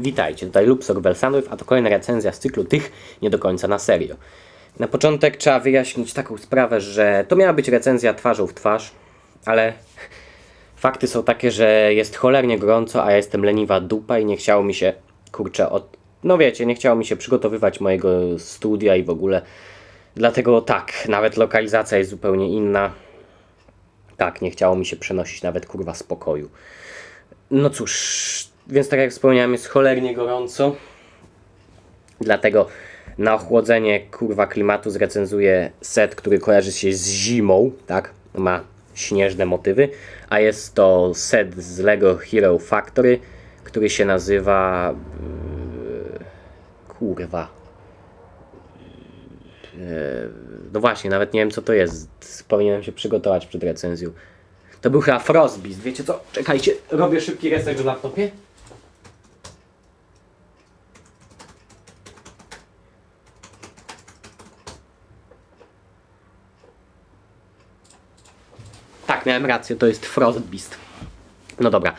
Witajcie, tutaj Lubsor Belsandów, a to kolejna recenzja z cyklu tych nie do końca na serio. Na początek trzeba wyjaśnić taką sprawę, że to miała być recenzja twarzą w twarz, ale fakty są takie, że jest cholernie gorąco, a ja jestem leniwa dupa i nie chciało mi się, kurczę, od... no wiecie, nie chciało mi się przygotowywać mojego studia i w ogóle. Dlatego tak, nawet lokalizacja jest zupełnie inna. Tak, nie chciało mi się przenosić nawet kurwa spokoju. No cóż, więc tak jak wspomniałem, jest cholernie gorąco. Dlatego na ochłodzenie kurwa klimatu zrecenzuję set, który kojarzy się z zimą, tak? Ma śnieżne motywy, a jest to set z Lego Hero Factory, który się nazywa. yy, Kurwa. Yy, No właśnie, nawet nie wiem co to jest. Powinienem się przygotować przed recenzją. To był chyba Frostbeast. Wiecie co? Czekajcie, robię szybki reset w laptopie. Tak, miałem rację, to jest Frostbeast. No dobra.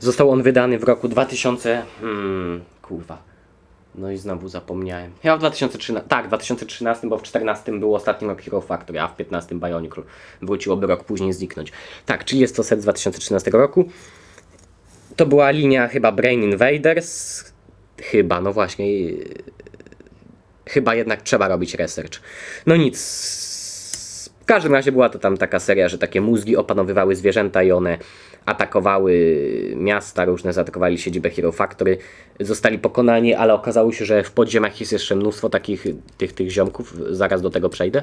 Został on wydany w roku 2000. Hmm, kurwa. No i znowu zapomniałem. Ja w 2013. Tak, w 2013, bo w 2014 był ostatni rok Hero Factory, a w 15 Bionicle wróciłoby rok później zniknąć. Tak, czyli jest to set z 2013 roku. To była linia chyba Brain Invaders. Chyba, no właśnie. Chyba jednak trzeba robić research. No nic. W każdym razie była to tam taka seria, że takie mózgi opanowywały zwierzęta i one atakowały miasta, różne zaatakowali siedzibę Hero Factory. Zostali pokonani, ale okazało się, że w podziemiach jest jeszcze mnóstwo takich tych, tych ziomków. Zaraz do tego przejdę.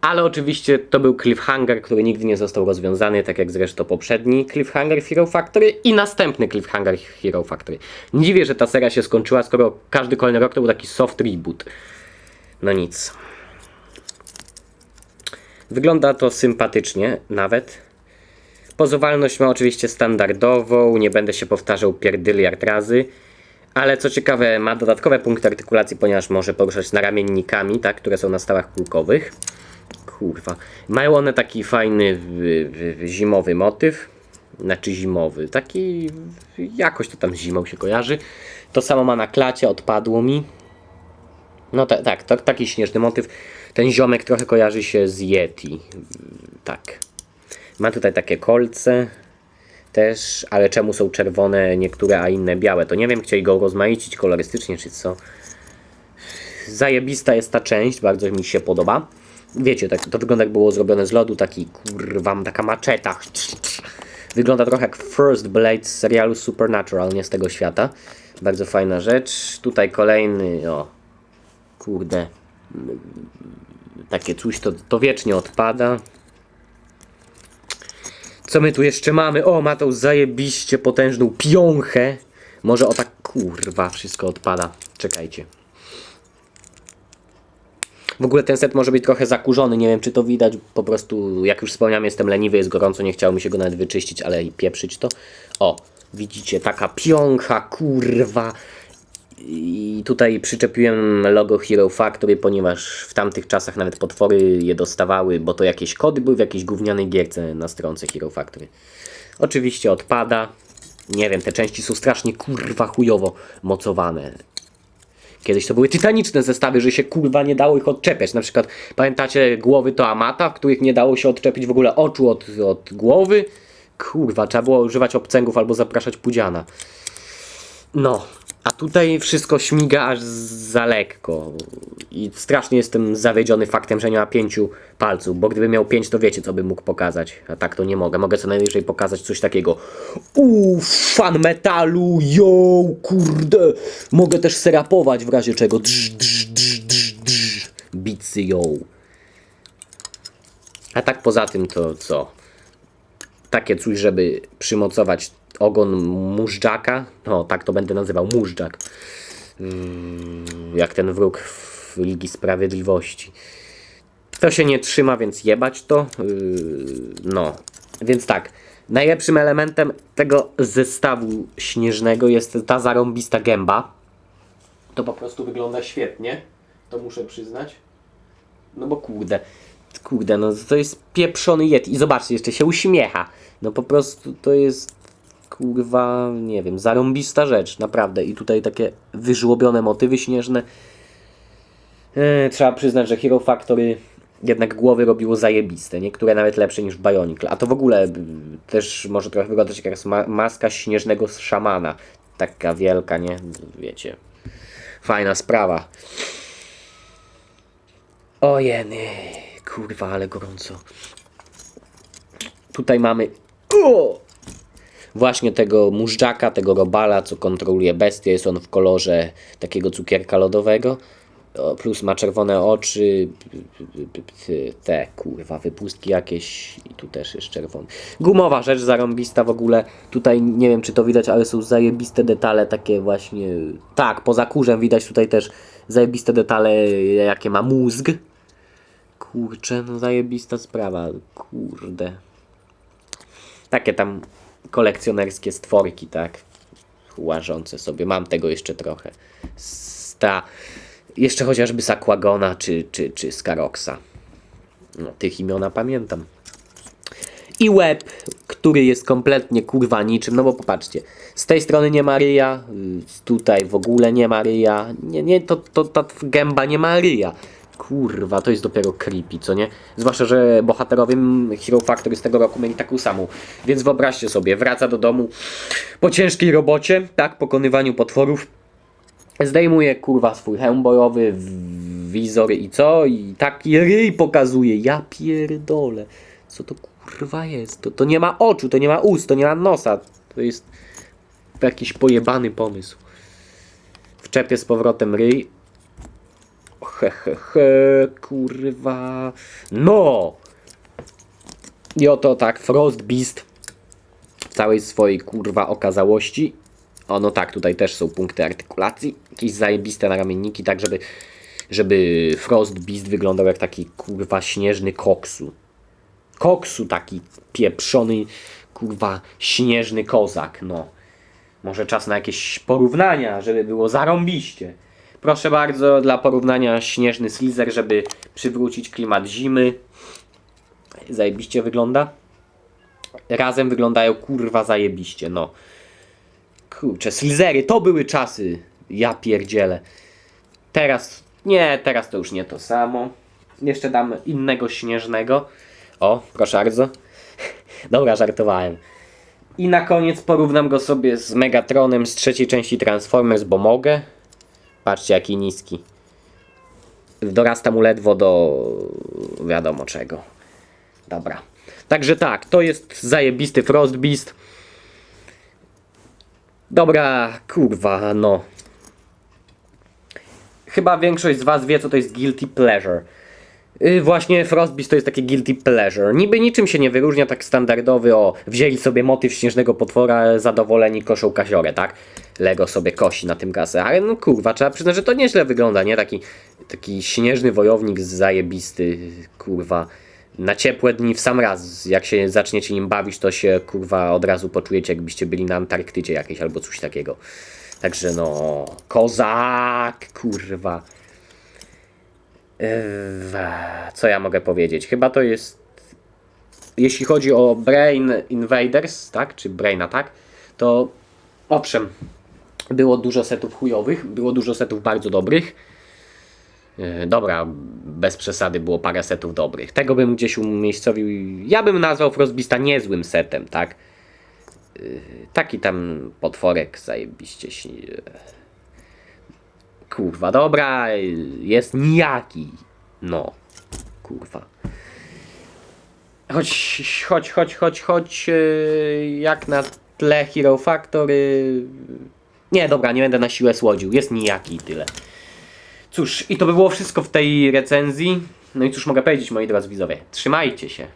Ale oczywiście to był cliffhanger, który nigdy nie został rozwiązany, tak jak zresztą poprzedni cliffhanger Hero Factory i następny cliffhanger Hero Factory. Dziwię, że ta seria się skończyła, skoro każdy kolejny rok to był taki soft reboot. No nic. Wygląda to sympatycznie nawet. Pozowalność ma oczywiście standardową, nie będę się powtarzał pierdyliard razy. Ale co ciekawe, ma dodatkowe punkty artykulacji, ponieważ może poruszać naramiennikami, tak, które są na stałach kółkowych. Kurwa. Mają one taki fajny zimowy motyw. Znaczy zimowy. Taki jakoś to tam zimą się kojarzy. To samo ma na klacie, odpadło mi. No ta, tak, to, taki śnieżny motyw. Ten ziomek trochę kojarzy się z Yeti. Tak. Ma tutaj takie kolce też, ale czemu są czerwone niektóre, a inne białe? To nie wiem, chcieli go rozmaicić kolorystycznie czy co. Zajebista jest ta część, bardzo mi się podoba. Wiecie, tak, to wygląda jak było zrobione z lodu, taki kurwa, taka maczeta. Wygląda trochę jak First Blade z serialu Supernatural, nie z tego świata. Bardzo fajna rzecz. Tutaj kolejny, o, kurde, takie coś to, to wiecznie odpada. Co my tu jeszcze mamy? O, ma tą zajebiście potężną piąchę. Może o tak, kurwa, wszystko odpada. Czekajcie. W ogóle ten set może być trochę zakurzony, nie wiem czy to widać, po prostu jak już wspomniałem jestem leniwy, jest gorąco, nie chciało mi się go nawet wyczyścić, ale i pieprzyć to. O, widzicie, taka piącha, kurwa. I tutaj przyczepiłem logo Hero Factory, ponieważ w tamtych czasach nawet potwory je dostawały, bo to jakieś kody były w jakiejś gównianej gierce na stronce Hero Factory. Oczywiście odpada. Nie wiem, te części są strasznie kurwa chujowo mocowane. Kiedyś to były tytaniczne zestawy, że się kurwa nie dało ich odczepiać. Na przykład pamiętacie głowy to Amata, w których nie dało się odczepić w ogóle oczu od, od głowy? Kurwa, trzeba było używać obcęgów albo zapraszać pudziana. No, a tutaj wszystko śmiga aż za lekko. I strasznie jestem zawiedziony faktem, że nie ma pięciu palców, bo gdyby miał pięć, to wiecie, co bym mógł pokazać. A tak to nie mogę. Mogę co najwyżej pokazać coś takiego. Uuu, fan metalu, yo, kurde. Mogę też serapować w razie czego. Drz, drz, drz, drz, drz. Bicy, yo. A tak poza tym to co? takie coś, żeby przymocować ogon mużdżaka. No, tak to będę nazywał, mużdżak. Mm, Jak ten wróg w Ligi Sprawiedliwości. To się nie trzyma, więc jebać to. Yy, No, więc tak. Najlepszym elementem tego zestawu śnieżnego jest ta zarąbista gęba. To po prostu wygląda świetnie. To muszę przyznać. No bo kurde, kurde, no to jest pieprzony Yeti. I zobaczcie, jeszcze się uśmiecha. No po prostu to jest kurwa, nie wiem, zarąbista rzecz, naprawdę. I tutaj takie wyżłobione motywy śnieżne. E, trzeba przyznać, że Hero Factory jednak głowy robiło zajebiste, niektóre nawet lepsze niż Bionicle. A to w ogóle b, też może trochę wyglądać jak ma maska śnieżnego szamana. Taka wielka, nie? Wiecie. Fajna sprawa. Ojeny, kurwa, ale gorąco. Tutaj mamy! Właśnie tego mużdżaka, tego robala, co kontroluje bestię. Jest on w kolorze takiego cukierka lodowego. Plus ma czerwone oczy, te kurwa, wypustki jakieś i tu też jest czerwony. Gumowa rzecz zarąbista w ogóle. Tutaj nie wiem czy to widać, ale są zajebiste detale takie właśnie. Tak, poza kurzem widać tutaj też zajebiste detale, jakie ma mózg. Kurczę, no zajebista sprawa, kurde. Takie tam kolekcjonerskie stworki, tak? Łażące sobie. Mam tego jeszcze trochę. Sta. Jeszcze chociażby z Aquagona czy, czy, czy z Karoxa. No, tych imiona pamiętam. I łeb, który jest kompletnie kurwa niczym, no bo popatrzcie, z tej strony nie ma ryja, y, tutaj w ogóle nie ma ryja, nie, nie, to, to ta gęba nie ma ryja. Kurwa, to jest dopiero creepy, co nie? Zwłaszcza, że bohaterowie Hero Factory z tego roku mieli taką samą. Więc wyobraźcie sobie, wraca do domu po ciężkiej robocie, tak, pokonywaniu potworów, zdejmuje kurwa swój hełm bojowy, wizor i co? I taki ryj pokazuje. Ja pierdolę. Co to kurwa jest? To, to nie ma oczu, to nie ma ust, to nie ma nosa. To jest jakiś pojebany pomysł. Wczepię z powrotem ryj. He, he, he, kurwa. No! I oto tak, Frost Beast w całej swojej kurwa okazałości. O, no tak, tutaj też są punkty artykulacji. Jakieś zajebiste naramienniki, tak żeby, żeby Frost Beast wyglądał jak taki kurwa śnieżny koksu. Koksu taki pieprzony, kurwa śnieżny kozak, no. Może czas na jakieś porównania, żeby było zarąbiście. Proszę bardzo, dla porównania śnieżny Slizer, żeby przywrócić klimat zimy. Zajebiście wygląda. Razem wyglądają kurwa zajebiście, no. Kurczę, Slizery, to były czasy. Ja pierdzielę. Teraz, nie, teraz to już nie to samo. Jeszcze dam innego śnieżnego. O, proszę bardzo. Dobra, żartowałem. I na koniec porównam go sobie z Megatronem z trzeciej części Transformers, bo mogę. Patrzcie, jaki niski. Dorasta mu ledwo do wiadomo czego. Dobra. Także tak, to jest zajebisty Frost Beast. Dobra, kurwa, no. Chyba większość z Was wie, co to jest guilty pleasure. Yy, właśnie Frostbeast to jest takie guilty pleasure. Niby niczym się nie wyróżnia, tak standardowy, o, wzięli sobie motyw śnieżnego potwora, zadowoleni koszą kaziorę, tak? Lego sobie kosi na tym kasę, ale no kurwa, trzeba przyznać, że to nieźle wygląda, nie? Taki, taki śnieżny wojownik zajebisty, kurwa. Na ciepłe dni w sam raz, jak się zaczniecie nim bawić, to się kurwa od razu poczujecie, jakbyście byli na Antarktydzie jakiejś albo coś takiego. Także no, kozak, kurwa. Ewa, co ja mogę powiedzieć? Chyba to jest. Jeśli chodzi o Brain Invaders, tak? Czy Brain Attack, to owszem, było dużo setów chujowych, było dużo setów bardzo dobrych. E, Dobra, bez przesady było parę setów dobrych. Tego bym gdzieś umiejscowił. Ja bym nazwał Frostbista niezłym setem, tak? E, Taki tam potworek zajebiście Kurwa, dobra, jest nijaki. No, kurwa. Choć, choć, choć, choć, choć, yy, jak na tle Hero Factory... Nie, dobra, nie będę na siłę słodził, jest nijaki tyle. Cóż, i to by było wszystko w tej recenzji. No i cóż mogę powiedzieć, moi drodzy widzowie, trzymajcie się.